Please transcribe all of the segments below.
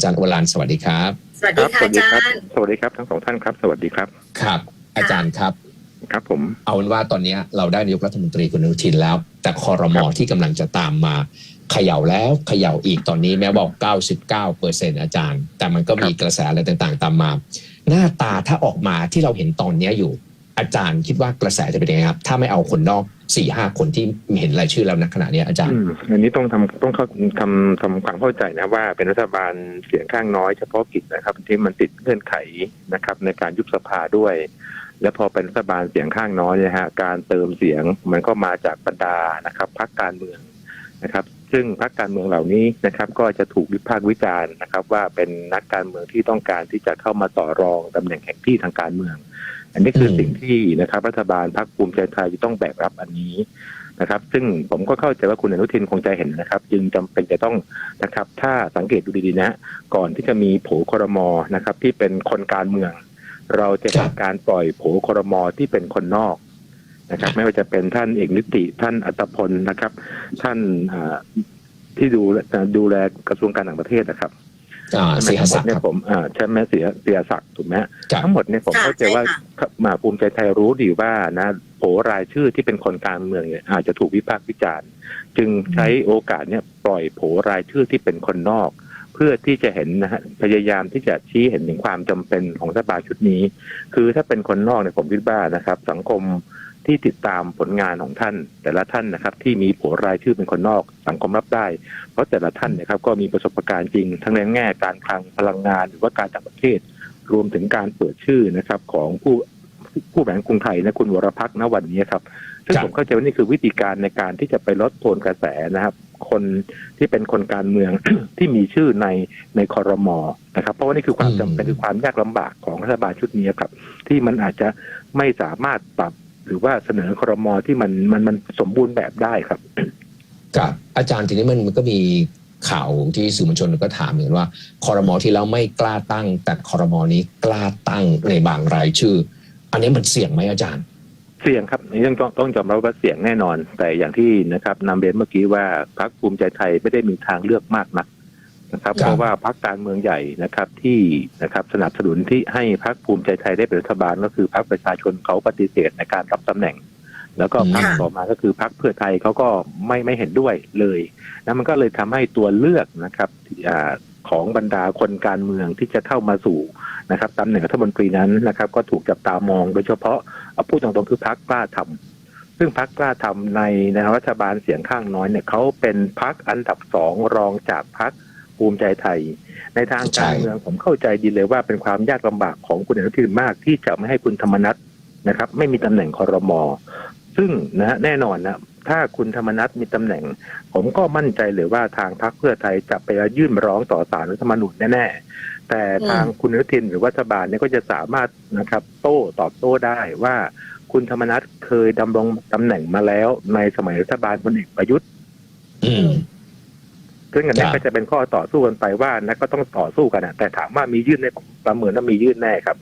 อาจารย์โอฬารสวัสดีครับ สวัสคดีรับค่ะสวัสอาดีจาครับรย์ สวัสดีครับทั้งสองท่านครับ สวัสดีครับ ครับ อาจารย์ครับครับผมเอาเป็นว่าตอนนี้เราได้นายกรัฐมนตรีคุณอนุทินแล้ว แต่คอรมอที่กำลังจะตามมาเขย่าแล้วเขย่าอีกตอนนี้แม้บอก 99เปอร์เซ็นอาจารย์ แต่มันก็มีกระแสอะไรต่างๆ ตามมา หน้าตาถ้าออกมาที่เราเห็นตอนนี้อยู่ อาจารย์คิดว่ากระแสจะเป็นยังไงครับ ถ้าไม่เอาคนนอกสี่ห้าคนที่เห็นรายชื่อแล้วนะขณะนี้อาจารย์อืมอันนี้ต้องทำต้องเข้าทำทำความเข้าใจนะว่าเป็นรัฐบาลเสียงข้างน้อยเฉพาะกิจนะครับ ที่มันติดเงื่อนไขนะครับ ในการยุบสภาด้วย และพอเป็นรัฐบาลเสียงข้างน้อยนยฮะการเติมเสียงมันก็มาจากบรรดานะครับพรรคการเมืองนะครับ ซึ่งพรรคการเมืองเหล่านี้นะครับ ก็จะถูกวิพากษ์วิจารณ์นะครับ ว่าเป็นนักการเมืองที่ต้องการที่จะเข้ามาต่อรองตำแหน่งแห่งที่ทางการเมือง อันนี้คืออืมสิ่งที่นะครับรัฐบาลพรรคภูมิใจไทยจะต้องแบกรับอันนี้นะครับ ซึ่งผมก็เข้าใจว่าคุณอนุทินคงจะเห็นนะครับ จึงจำเป็นจะต้องนะครับ ถ้าสังเกตดูดีๆนะก่อนที่จะมีโผครมอนะครับ ที่เป็นคนการเมือง เราจะเห็ครันบการปล่อยโผครมอที่เป็นคนนอกนะครับไม่ว่าจะเป็นท่านเอกนิติท่านอัตพลนะครับ ท่านอ่าที่ดูดูแลกระทรวงการต่างประเทศนะครับ อ่าใช่ไหมเสียทั้งหมศัดกดิ์เนี่คยรับ ผมอ่าใช่ไหมเสียเสียศักดิ์ถูกไหมครับทั้งหมดเนี่ยผมค่ะเข้าใจว่าใช่ค่ะ มาภูมิใจไทยรู้ดีว่านะโผรายชื่อที่เป็นคนการเมืองเนี่ยอาจจะถูกวิพากษ์วิจารณ์ จึงใช้โอกาสเนี่ยปล่อยโผรายชื่อที่เป็นคนนอก เพื่อที่จะเห็นนะฮะพยายามที่จะชี้เห็นถึงความจำเป็นของรัฐบาลชุดนี้ คือถ้าเป็นคนนอกเนี่ยผมคิดว่านะครับ สังคม ที่ติดตามผลงานของท่าน แต่ละท่านนะครับ ที่มีโผรายชื่อเป็นคนนอกสังคมรับได้ เพราะแต่ละท่านนะครับก็มีประสบการณ์จริง ทั้งในแง่การคลังพลังงานหรือว่าการต่างประเทศ รวมถึงการเปิดชื่อนะครับของผู้ผู้แบ่งกรุงไทยนะคุณวรพักษ์ณวันนี้ครับซึ่งครับผมเข้าใจว่านี่คือวิธีการในการที่จะไปลดโทนกระแสนะครับ คนที่เป็นคนการเมืองที่มีชื่อในในคอรมอนะครับ เพราะว่านี่คือความอืมจำเป็นคือความยากลำบากของรัฐบาลชุดนี้ครับ ที่มันอาจจะไม่สามารถปรับ หรือว่าเสนอคอรมอที่มันมันมันสมบูรณ์แบบได้ครับกับอาจารย์ทีนี้มันมันก็มีข่าวที่สื่อมวลชนก็ถามเหมือนว่าคอรมอที่แล้วไม่กล้าตั้ง แต่คอรมอนี้กล้าตั้งในบางรายชื่อ อันนี้มันเสี่ยงไหมอาจารย์ เสี่ยงครับนี่ต้องต้องต้องยอมรับว่าเสี่ยงแน่นอน แต่อย่างที่นะครับนำเรียนเมื่อกี้ว่าพรรคภูมิใจไทยไม่ได้มีทางเลือกมากนัก นะครับครับ เพราะว่าพรรคการเมืองใหญ่นะครับที่นะครับสนับสนุนที่ให้พรรคภูมิใจไทยได้เป็นรัฐบาล ก็คือพรรคประชาชนเขาปฏิเสธในการรับตำแหน่ง แล้วก็พรรคค่ะต่อมาก็คือพรรคเพื่อไทยเขาก็ไม่ไม่เห็นด้วยเลยนะมันก็เลยทำให้ตัวเลือกนะครับอ่าของบรรดาคนการเมืองที่จะเข้ามาสู่นะครับตำแหน่งรัฐมนตรีนั้นนะครับ ก็ถูกจับตามองโดยเฉพาะเอาพูดตรงๆคือพักกล้าทำซึ่งพักกล้าทำในในรัฐบาลเสียงข้างน้อยเนี่ยเขาเป็นพักอันดับสองรองจากพัก ภูมิใจไทย ในทางการใช่เมืองผมเข้าใจดีเลยว่าเป็นความยากลำบากของคุณอนุทินมากที่จะไม่ให้คุณธรรมนัฐนะครับ ไม่มีตำแหน่งคอรมอซึ่งนะฮะแน่นอนนะถ้าคุณธรรมนัฐมีตำแหน่ง ผมก็มั่นใจเลยว่าทางพรรคเพื่อไทยจะไปยื่นร้องต่อศาลรัฐธรรมนูญแน่ๆแต่ทางคุณอนุทินหรือรัฐบาลเนี่ยก็จะสามารถนะครับ โต้ตอบโต้ได้ว่าคุณธรรมนัฐเคยดำรงตำแหน่งมาแล้วในสมัยรัฐบาลพลเอกประยุทธ์อืม ซึ่งอันนี้ครับก็จะเป็นข้อต่อสู้กันไปว่านะก็ต้องต่อสู้กันนะแต่ถามว่ามียื่นในผมประเมินว่ามียื่นแน่ครับ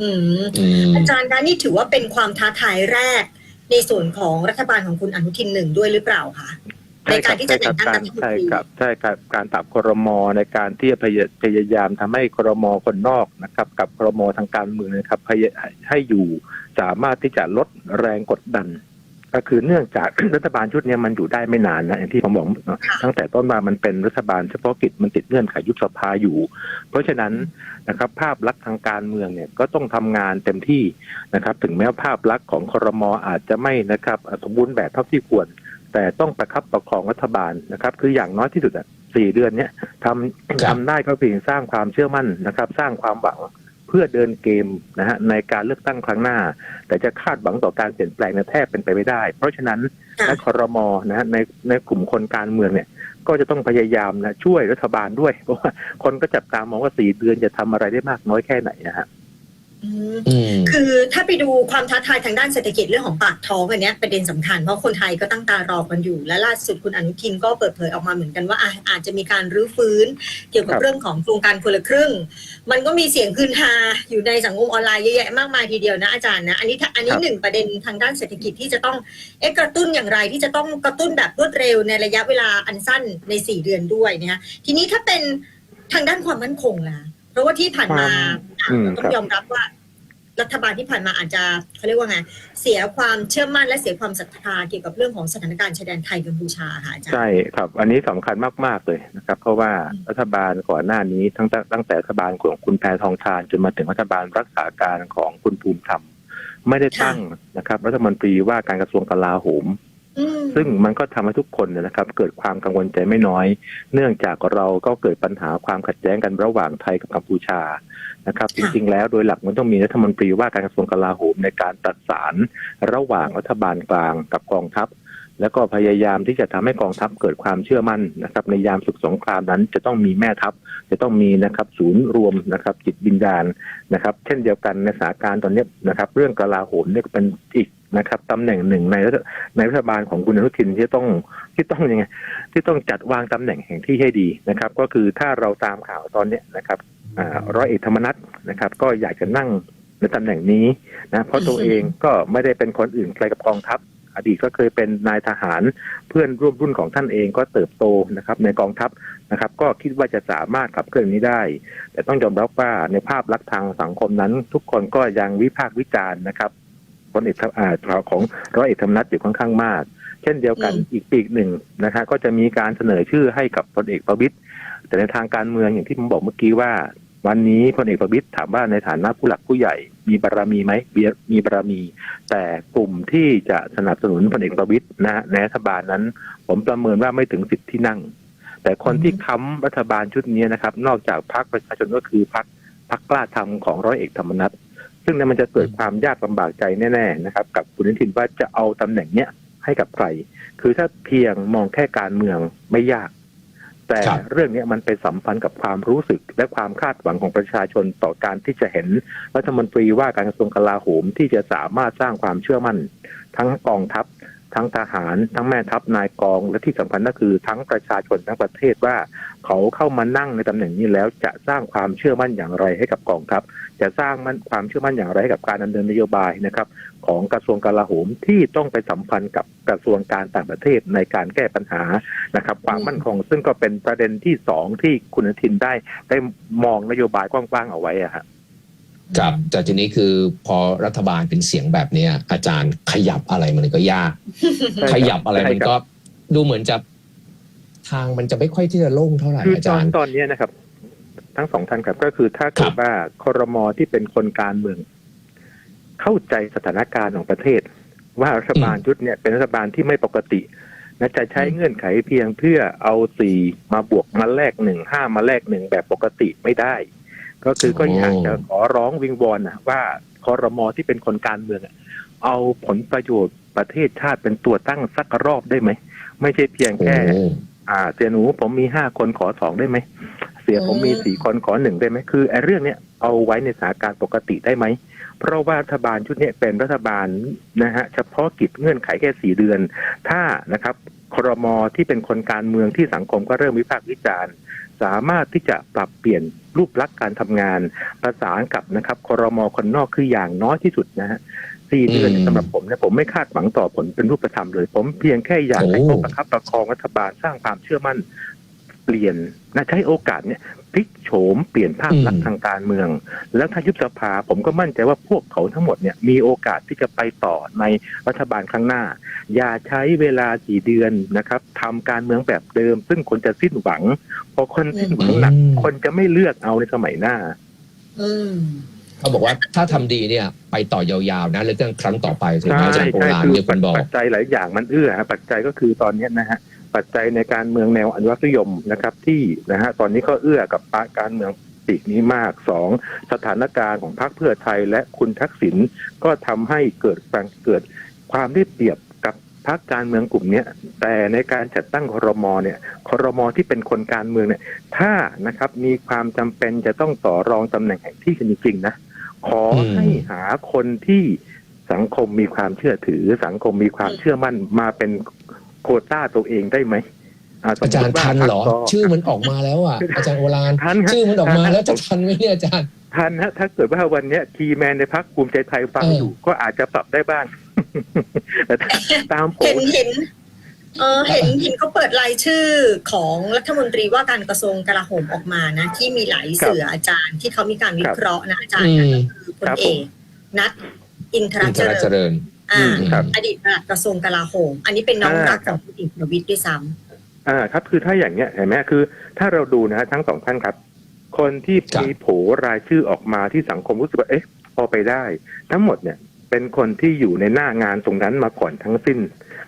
อืมอืมอาจารย์คะนี่ถือว่าเป็นความท้าทายแรก ในส่วนของรัฐบาลของคุณอนุทินหนึ่งด้วยหรือเปล่าคะในใช่คการัรบที่ใช่จะคแต่รับงตั้งการรัฐมนใช่ตรีครับใช่ครับการปรับครมในการที่จะพยพยายามทำให้ครมคนนอกนะครับ กับครมทางการเมืองนะครับพยให้อยู่สามารถที่จะลดแรงกดดัน ก็คือเนื่องจากรัฐบาลชุดเนี้ยมันอยู่ได้ไม่นานนะอย่างที่ผมบอกเนอะตั้งแต่ต้นมามันเป็นรัฐบาลเฉพาะกิจมันติดเงื่อนไขยุบสภาอยู่ เพราะฉะนั้นนะครับ ภาพลักษณ์ทางการเมืองเนี่ยก็ต้องทำงานเต็มที่นะครับ ถึงแม้ว่าภาพลักษณ์ของครมอาจจะไม่นะครับ สมบูรณ์แบบเท่าที่ควร แต่ต้องประคับประคองรัฐบาลนะครับ คืออย่างน้อยที่สุดอะสี่เดือนเนี้ยทำครับทำได้ก็เพียงสร้างความเชื่อมั่นนะครับ สร้างความหวังเพื่อเดินเกมนะฮะในการเลือกตั้งครั้งหน้า แต่จะคาดหวังต่อการเปลี่ยนแปลงเนยแทบเป็นไปไม่ได้ เพราะฉะนั้นค่ะและครมนะฮะในในกลุ่มคนการเมืองเนี่ย ก็จะต้องพยายามนะช่วยรัฐบาลด้วยเพราะว่าคนก็จับตามองว่าสี่เดือนจะทำอะไรได้มากน้อยแค่ไหนนะฮะอืมอืม คือถ้าไปดูความท้าทายทางด้านเศรษฐกิจเรื่องของปากท้องอันเนี้ยประเด็นสำคัญเพราะคนไทยก็ตั้งตารอกันอยู่ และล่าสุดคุณอนุทินก็เปิดเผยออกมาเหมือนกันว่าอะอาจจะมีการรื้อฟื้น เกี่ยวกับครับเรื่องของโครงการคนละครึ่ง มันก็มีเสียงคืนฮาอยู่ในสังคมออนไลน์เยอะแยะมากมายทีเดียวนะอาจารย์นะอันนี้ถ้าอันนี้หนึ่งประเด็นทางด้านเศรษฐกิจที่จะต้องเอ๊ะกระตุ้นอย่างไรที่จะต้องกระตุ้นแบบรวดเร็วในระยะเวลาอันสั้นในสี่เดือนด้วยนะคะทีนี้ถ้าเป็นทางด้านความมั่นคงล่ะ เพราะว่าที่ผ่านมาอืมต้อครังบ ยอมรับว่า รัฐบาลที่ผ่านมาอาจจะเขาเรียกว่าไงเสียความเชื่อมั่นและเสียความศรัทธาเกี่ยวกับเรื่องของสถานการณ์ชายแดนไทยกัมพูชาค่ะอาจารย์ ใช่ครับ อันนี้สำคัญมาก ๆ เลยนะครับ เพราะว่ารัฐบาลก่อนหน้านี้ทั้งแต่ตั้งแต่รัฐบาลของคุณแพทองทานจนมาถึงรัฐบาลรักษาการของคุณภูมิธรรม ไม่ได้ตั้งนะครับ รัฐมนตรีว่าการกระทรวงกลาโหมอืม ซึ่งมันก็ทำให้ทุกคนเนยนะครับ เกิดความกังวลใจไม่น้อย เนื่องจากเราก็เกิดปัญหาความขัดแย้งกันระหว่างไทยกับกัมพูชานะครับ จริงๆแล้วโดยหลักมันต้องมีรัฐมนตรีว่าการกระทรวงกลาโหมในการประสานระหว่างรัฐบาลกลางกับกองทัพ แล้วก็พยายามที่จะทำให้กองทัพเกิดความเชื่อมั่นนะครับในยามศึกสงครามนั้น จะต้องมีแม่ทัพ จะต้องมีนะครับศูนย์รวมนะครับจิตวิญญาณนะครับ เช่นเดียวกันในสถานการณ์ตอนนี้นะครับ เรื่องกลาโหมเนี่ยก็เป็นอีกนะครับตำแหน่งหนึ่งในในรัฐบาลของคุณอนุทินที่ต้องที่ต้องยังไงที่ต้องจัดวางตำแหน่งแห่งที่ให้ดีนะครับ ก็คือถ้าเราตามข่าวตอนเนี้นะครับร้อยเอกธรรมนัฐนะครับ ก็อยากจะนั่งในตำแหน่งนี้นะเพราะตัวเองก็ไม่ได้เป็นคนอื่นไกลกับกองทัพ อดีตก็เคยเป็นนายทหารเพื่อนร่วมรุ่นของท่านเองก็เติบโตนะครับ ในกองทัพนะครับ ก็คิดว่าจะสามารถขับเคลื่อนนี้ได้ แต่ต้องยอมรับว่าในภาพลักษณ์ทางสังคมนั้น ทุกคนก็ยังวิพากษ์วิจารณ์นะครับพลเอกอ่าของร้อยเอกธรรมนัฐอยู่ค่อนข้างมาก เช่นเดียวกันอืมอีกปีกหนึ่งนะครับก็จะมีการเสนอชื่อให้กับพลเอกประวิตยแต่ในทางการเมืองอย่างที่ผมบอกเมื่อกี้ว่า วันนี้พลเอกประวิตยถามว่าในฐานะผู้หลักผู้ใหญ่ มีบารมีไหมมีมีบารมี แต่กลุ่มที่จะสนับสนุนพลเอกประวิตยนะฮะในรัฐบาลนั้น ผมประเมินว่าไม่ถึงสิบที่นั่ง แต่คนที่ค้ำรัฐบาลชุดนี้นะครับ นอกจากพรรคประชาชนก็คือพรรคพรรคกล้าทำของร้อยเอกธรรมนัฐซึ่งเนี่ยมันจะเกิดความยากลำบากใจแน่ๆนะครับ กับคุณอนุทินว่าจะเอาตำแหน่งเนี้ยให้กับใคร คือถ้าเพียงมองแค่การเมืองไม่ยาก แต่ครับเรื่องเนี้ยมันไปสัมพันธ์กับความรู้สึกและความคาดหวังของประชาชนต่อการที่จะเห็นรัฐมนตรีว่าการกระทรวงกลาโหมที่จะสามารถสร้างความเชื่อมั่น ทั้งกองทัพ ทั้งทหาร ทั้งแม่ทัพนายกองและที่สำคัญก็คือทั้งประชาชนทั้งประเทศว่า เขาเข้ามานั่งในตำแหน่งนี้แล้วจะสร้างความเชื่อมั่นอย่างไรให้กับกองทัพจะสร้างมันความเชื่อมั่นอย่างไรให้กับการดำเนินนโยบายนะครับ ของกระทรวงกลาโหมที่ต้องไปสัมพันธ์กับกระทรวงการต่างประเทศในการแก้ปัญหานะครับ ความมั่นคง ซึ่งก็เป็นประเด็นที่สองที่คุณทินได้ได้มองนโยบายกว้างๆเอาไว้อะฮะ ครับแต่ทีนี้คือพอรัฐบาลเป็นเสียงแบบเนี้ย อาจารย์ขยับอะไรมันก็ยากใช่ครับขยับอะไรมันก็ดูเหมือนจะ ทางมันจะไม่ค่อยที่จะโล่งเท่าไหร่คืออาตอจานรย์ตอนนี้นะครับ ทั้งสองท่านครับก็คือถ้าเกิครัดบว่าครมที่เป็นคนการเมือง เข้าใจสถานการณ์ของประเทศ ว่ารัฐบาลชุดเนี่ยเป็นรัฐบาลที่ไม่ปกตินะจะใช้เงื่อนไขเพียงเพื่อเอาสี่มาบวกมาแลกหนึ่งห้ามาแลกหนึ่งแบบปกติไม่ได้ ก็คือก็อยากจะขอร้องวิงวอนนะว่าคอรมอที่เป็นคนการเมืองอะเอาผลประโยชน์ประเทศชาติเป็นตัวตั้งสักรอบได้ไหม ไม่ใช่เพียงโอ้แค่ อ่า เสียหนูผมมีห้าคนขอสองได้ไหม เสียผมมีอืมสี่คนขอหนึ่งได้ไหมคือไอ้เรื่องเนี้ยเอาไว้ในสถานการณ์ปกติได้ไหม เพราะว่ารัฐบาลชุดเนี้ยเป็นรัฐบาลนะฮะเฉพาะกิจเงื่อนไขแค่สี่เดือน ถ้านะครับครมที่เป็นคนการเมืองที่สังคมก็เริ่มวิพากษ์วิจารณ์ สามารถที่จะปรับเปลี่ยนรูปลักษณ์การทำงานประสานกับนะครับครมคนนอกคืออย่างน้อยที่สุดนะฮะสี่เดือนเนี่ยอืมสำหรับผมเนี่ยผมไม่คาดหวังต่อผลเป็นรูปธรรมเลย ผมเพียงแค่อยากให้โอ้เขาประคับประคองรัฐบาลสร้างความเชื่อมั่นเปลี่ยนนะใช้โอกาสเนี่ย พลิกโฉมเปลี่ยนภาพลักษณ์ทางการเมือง แล้วถ้ายุบสภาผมก็มั่นใจว่าพวกเขาทั้งหมดเนี่ยมีโอกาสที่จะไปต่อในรัฐบาลข้างหน้า อย่าใช้เวลาสี่เดือนนะครับทำการเมืองแบบเดิม ซึ่งคนจะสิ้นหวัง พอคนสิ้นหวังหนักอืมคนจะไม่เลือกเอาในสมัยหน้าอืมเขาบอกว่าถ้าทำดีเนี่ย ไปต่อยาวๆนะเลือกตั้งครั้งต่อไปถึงใช่แม้อาจารย์โอใช่ฬารคือมีคนบอกปัจจัยหลายอย่างมันเอื้อฮะปัจจัยก็คือตอนเนี้ยนะฮะ ปัจจัยในการเมืองแนวอนุรักษนิยมนะครับที่นะฮะตอนนี้ก็เอื้อกับปะการเมืองปีกนี้มากสองสถานการณ์ของพรรคเพื่อไทยและคุณทักษิณก็ทำให้เกิดการเกิดความได้เปรียบกับพรรคการเมืองกลุ่มนี้แต่ในการจัดตั้งครมเนี่ยครมที่เป็นคนการเมืองเนี่ย ถ้านะครับมีความจำเป็นจะต้องต่อรองตำแหน่งแห่งที่จริงๆนะขอให้หาคนที่สังคมมีความเชื่อถือสังคมมีความเชื่อมั่นมาเป็น โควต้าตัวเองได้ไหมสมอาจารมุย์ว่ทันเหรอพคกชื่อมันออกมาแล้วอะอาจารย์โอฬารทันฮะชื่อมันออกมาทันฮะแล้วจะทันไหมเนี่ยอาจารย์ทันฮะถ้าเกิดว่าวันเนี้ยคีย์แมนในพักภูมิใจไทยฟังเอออยู่ก็อาจจะปรับได้บ้างแต่ตามโผเห็นเห็นเออเห็นเห็นเขาเปิดรายชื่อของรัฐมนตรีว่าการกระทรวงกลาโหมออกมานะ ที่มีหลายสื่ออาจารย์ที่เขามีการวิเคราะห์นะอาจารย์นั่นก็คือพลครับเอผกมนัทอินทรอินทเจรริเจญริญ อ่าอืมครับ อดีตปลัดกระทรวงกลาโหม อันนี้เป็นน้องอ่ารักของคุณอิงประวิตรด้วยซ้อ่าครับคือถ้าอย่างเนี้ยเห็นไหมคือ ถ้าเราดูนะฮะทั้งสองท่านครับ คนที่ครับ มีโผรายชื่อออกมาที่สังคมรู้สึกว่าเอ๊ะพอไปได้ ทั้งหมดเนี่ยเป็นคนที่อยู่ในหน้างานตรงนั้นมาก่อนทั้งสิ้น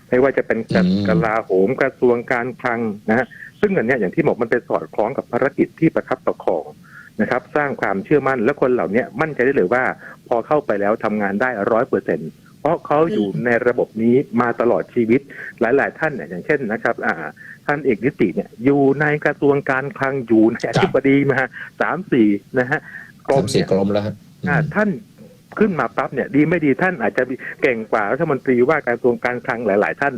ไม่ว่าจะเป็นกระอืม กลาโหมกระทรวงการคลังนะฮะซึ่งอันเนี้ยอย่างที่บอกมันไปสอดคล้องกับภารกิจที่ประคับประคองนะครับ สร้างความเชื่อมั่นและคนเหล่าเนี้ยมั่นใจได้เลยว่า พอเข้าไปแล้วทำงานได้ร้อยเปอร์เซ็นเพ ราะเขาอยู่ในระบบนี้มาตลอดชีวิตหลาย ๆ ท่านเนี่ยอย่างเช่นนะครับอ่าท่านเอกนิติเนี่ยอยู่ในกระทรวงการคลังอยู่ในอธิบดีมาสามสี่นะฮะกรสามมสี่เนี่ยกรมแล้วฮะอ่าท่านขึ้นมาปั๊บเนี่ย ดีไม่ดีท่านอาจจะเก่งกว่ารัฐมนตรีว่าการกระทรวงการคลังหลาย ๆ ท่าน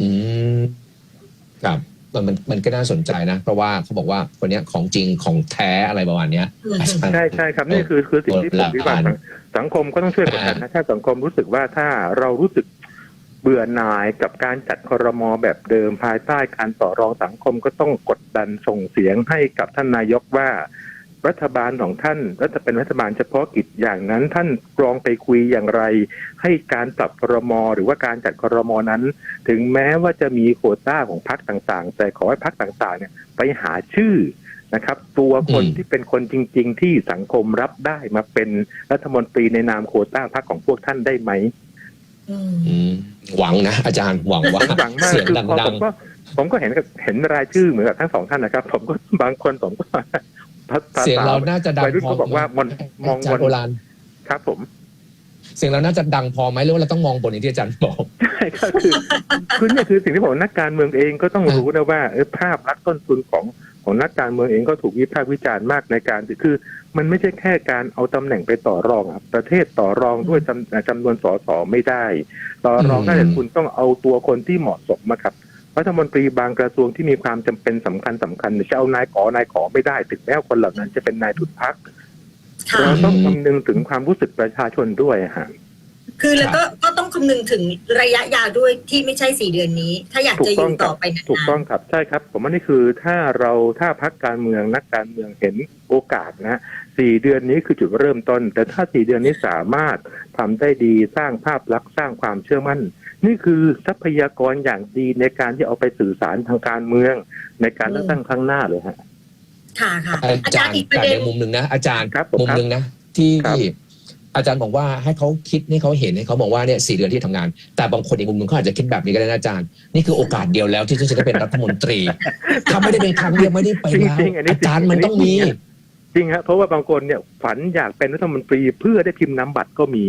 อืมครับ มันมันมันก็น่าสนใจนะ เพราะว่าเขาบอกว่าคนเนี้ยของจริงของแท้อะไรประมาณเนี้ยำอืมใช่ใช่ครับนี่คือคือสิ่งที่ผมคิดว่าสังสังคมก็ต้องช่วยกดดันนะถ้าสังคมรู้สึกว่าถ้าเรารู้สึกเบื่อหน่ายกับการจัดครมแบบเดิมภายใต้การต่อรองสังคมก็ต้องกดดันส่งเสียงให้กับท่านนายกว่า รัฐบาลของท่านรัฐเป็นรัฐบาลเฉพาะกิจอย่างนั้น ท่านลองไปคุยอย่างไร ให้การปรับครมหรือว่าการจัดครมนั้น ถึงแม้ว่าจะมีโควต้าของพรรคต่างๆ แต่ขอให้พรรคต่างๆเนี่ยไปหาชื่อนะครับ ตัวคนอืมที่เป็นคนจริง ๆ ที่สังคมรับได้มาเป็นรัฐมนตรีในนามโควต้าพรรคของพวกท่านได้ไหมอืมอืมหวังนะอาจารย์หวังว่าหวังมากเสียงคือพอดัผงมก็ผมก็เห็นกับเห็นรายชื่อเหมือนกับทั้งสองท่านนะครับ ผมก็บางคนผมก็ภาๆษา เสียงเราน่าจะดังวัยรุ่นพอเขาบอกว่ามันมองอาจารย์บนโอรานครับผม เสียงเราน่าจะดังพอไหมหรือว่าเราต้องมองบนอย่างที่อาจารย์บอกใช่ก็คือคือเนี่ยคือสิ่งที่ผมนักการเมืองเองก็ต้องรู้นะว่าเออภาพลักษณ์ต้นทุนของของนักการเมืองเองก็ถูกวิพากษ์วิจารณ์มากในการคือ มันไม่ใช่แค่การเอาตำแหน่งไปต่อรองอะประเทศต่อรองด้วยจำจำนวนสสไม่ได้ ต่อรองได้แต่อืมคุณต้องเอาตัวคนที่เหมาะสมมาครับ รัฐมนตรีบางกระทรวงที่มีความจำเป็นสำคัญสำคัญจะเอานายขอนายขอไม่ได้ถึงแม้ว่าคนเหล่านั้นจะเป็นนายทุนพักค่ะเราต้องคำนึงถึงความรู้สึกประชาชนด้วยฮะคือแล้วก็ก็ต้องคำนึงถึงระยะยาวด้วยที่ไม่ใช่สี่เดือนนี้ ถ้าอยากจะอยู่ต่อไปนานๆถูกต้องครับใช่ครับ ผมว่านี่คือถ้าเราถ้าพักการเมืองนักการเมืองเห็นโอกาสนะสี่เดือนนี้คือจุดเริ่มต้น แต่ถ้าสี่เดือนนี้สามารถทำได้ดีสร้างภาพลักษณ์สร้างความเชื่อมั่น นี่คือทรัพยากรอย่างดีในการที่เอาไปสื่อสารทางการเมือง ในการเลือกตั้งครั้งหน้าเลยฮะค่ะค่ะอาอาจาจารรย์ย์อีกประแต่เด็ในนมุมหนึ่งนะอาจารย์ครับผมมุมครับหนึ่งนะที่ครับอาจารย์บอกว่าให้เขาคิดให้เขาเห็นให้เขาบอกว่าเนี่ยสี่เดือนที่ทำงาน แต่บางคนอีกมุมหนึ่งเขาอาจจะคิดแบบนี้ก็ได้นะอาจารย์ นี่คือโอกาสเดียวแล้วที่จะได้เป็นรัฐมนตรีถ้าไม่ได้เป็นครั้งเดียวไม่ได้ไปแล้วจริงๆอันนี้อาจารย์มันต้องมีจริงฮะเพราะว่าบางคนเนี่ยฝันอยากเป็นรัฐมนตรีเพื่อได้พิมพ์นามบัตรก็มี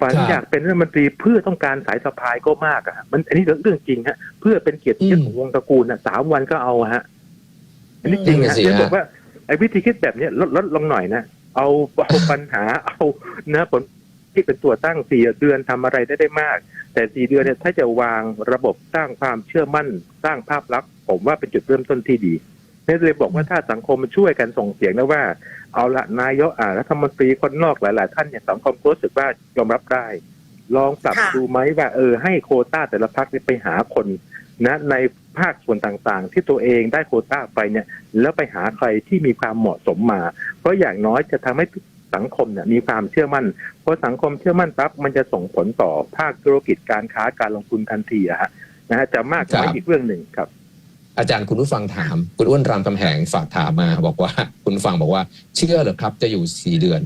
ฝันครับอยากเป็นรัฐมนตรีเพื่อต้องการสายสะพายก็มากอะฮะมันอันนี้เรื่องจริงฮะ เพื่อเป็นเกียรติยศอืมของวงตระกูลนะสามวันก็เอาฮะ อันนี้จริงนั่นฮะสิเดี๋ยวฮะบอกว่าไอ้วิธีคิดแบบเนี้ยลดลดลงหน่อยนะเอาเอาปัญหาเอานะผลที่เป็นตัวตั้งสี่เดือนทำอะไรได้ได้มาก แต่สี่เดือนเนี่ยถ้าจะวางระบบสร้างความเชื่อมั่น สร้างภาพลักษณ์ผมว่าเป็นจุดเริ่มต้นที่ดี นี่เลยบอกว่าถ้าสังคมมันช่วยกันส่งเสียงนะว่า เอาละนายกอ่ารัฐมนตรีคนนอกหลาย ๆ ท่านเนี่ยสังคมรู้สึกว่ายอมรับได้ ลองปรับค่ะดูไหมว่า เออ ให้โควต้าแต่ละพักไปหาคนนะในภาคส่วนต่างๆ ที่ตัวเองได้โควต้าไปเนี่ย แล้วไปหาใครที่มีความเหมาะสมมา เพราะอย่างน้อยจะทำให้สังคมเนี่ยมีความเชื่อมั่น เพราะสังคมเชื่อมั่นปั๊บมันจะส่งผลต่อภาคธุรกิจการค้าการลงทุนทันทีอะฮะนะฮะจะมากน้อยครับอีกเรื่องหนึ่งครับ อาจารย์คุณผู้ฟังถาม คุณอ้วนรามคำแหงฝากถามมาบอกว่า คุณผู้ฟังบอกว่า เชื่อเหรือครับ จะอยู่สี่เดือน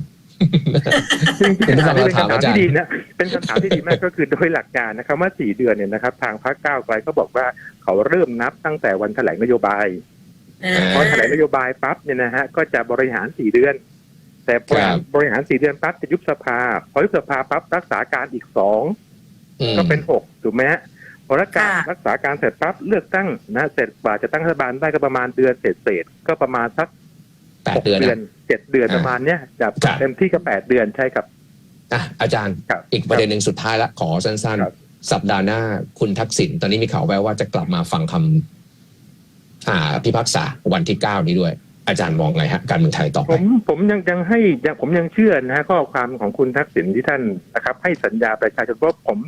จริงเป็นๆคำเป็นถามคำถามอาจารย์ที่ดีนะเป็นคำถามที่ดีมากก็คือโดยหลักการนะครับว่าสี่เดือนเนี่ยนะครับ ทางพรรคก้าวไกลก็บอกว่าเขาเริ่มนับตั้งแต่วันแถลงนโยบายอ่าพอแถลงนโยบายปั๊บเนี่ยนะฮะก็จะบริหารสี่เดือน แต่พอครับบริหารสี่เดือนปั๊บจะยุบสภาพอยุบสภาปั๊บรักษาการอีกสองอืมก็เป็นหกถูกไหมฮะพ อรักษาค่ะรักษาการเสร็จปั๊บเลือกตั้งนะเสร็จกว่าจะตั้งรัฐบาลได้ก็ประมาณเดือนเศษๆก็ประมาณสักแปหดกเดือนเดือนนะเจ็ดเดือนอ่าประมาณเนี้ยจะครับเต็มที่ก็แปดเดือนใช่ครับอะอาจารย์ครับอีกประเด็นหนึ่งสุดท้ายละขอสั้นครับๆสัปดาห์หน้าคุณทักษิณตอนนี้มีข่าวแววว่าจะกลับมาฟังคำอ่าพิพากษาวันที่เก้านี้ด้วย อาจารย์มองไงฮะการเมืองไทยต่อผไปมผมยังยังให้ยังผมยังเชื่อนะฮะข้อความของคุณทักษิณที่ท่านนะครับ ให้สัญญาประชาชนเพราะผม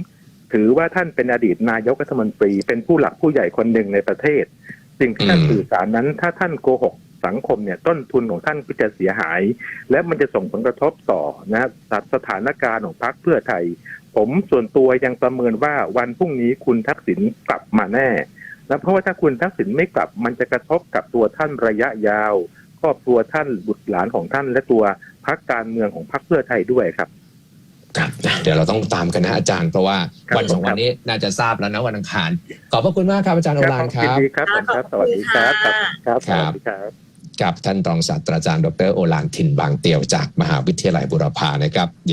ถือว่าท่านเป็นอดีตนายกรัฐมนตรี เป็นผู้หลักผู้ใหญ่คนหนึ่งในประเทศสิ่งที่ท่านอืมสื่อสารนั้น ถ้าท่านโกหกสังคมเนี่ยต้นทุนของท่านก็จะเสียหาย และมันจะส่งผลกระทบต่อนะสถานการณ์ของพรรคเพื่อไทย ผมส่วนตัวยังประเมินว่าวันพรุ่งนี้คุณทักษิณกลับมาแน่แล้วเพราะว่าถ้าคุณทักษิณไม่กลับ มันจะกระทบกับตัวท่านระยะยาวครอบครัวท่านบุตรหลานของท่านและตัวพรรคการเมืองของพรรคเพื่อไทยด้วยครับครับ เดี๋ยวเราต้องตามกันนะอาจารย์เพราะว่าครับวันสองวันนี้น่าจะทราบแล้วนะวันอังคาร ขอบพระคุณมากครับอาจารย์โอฬารคยินรับดีครับผมครับสวัสดีครับครับคสรับวัสดีครับกับท่านรองศาสตราจารย์ดรโอฬารถิ่นบางเตียวจากมหาวิทยาลัยบุรพานะครับเดี๋ยว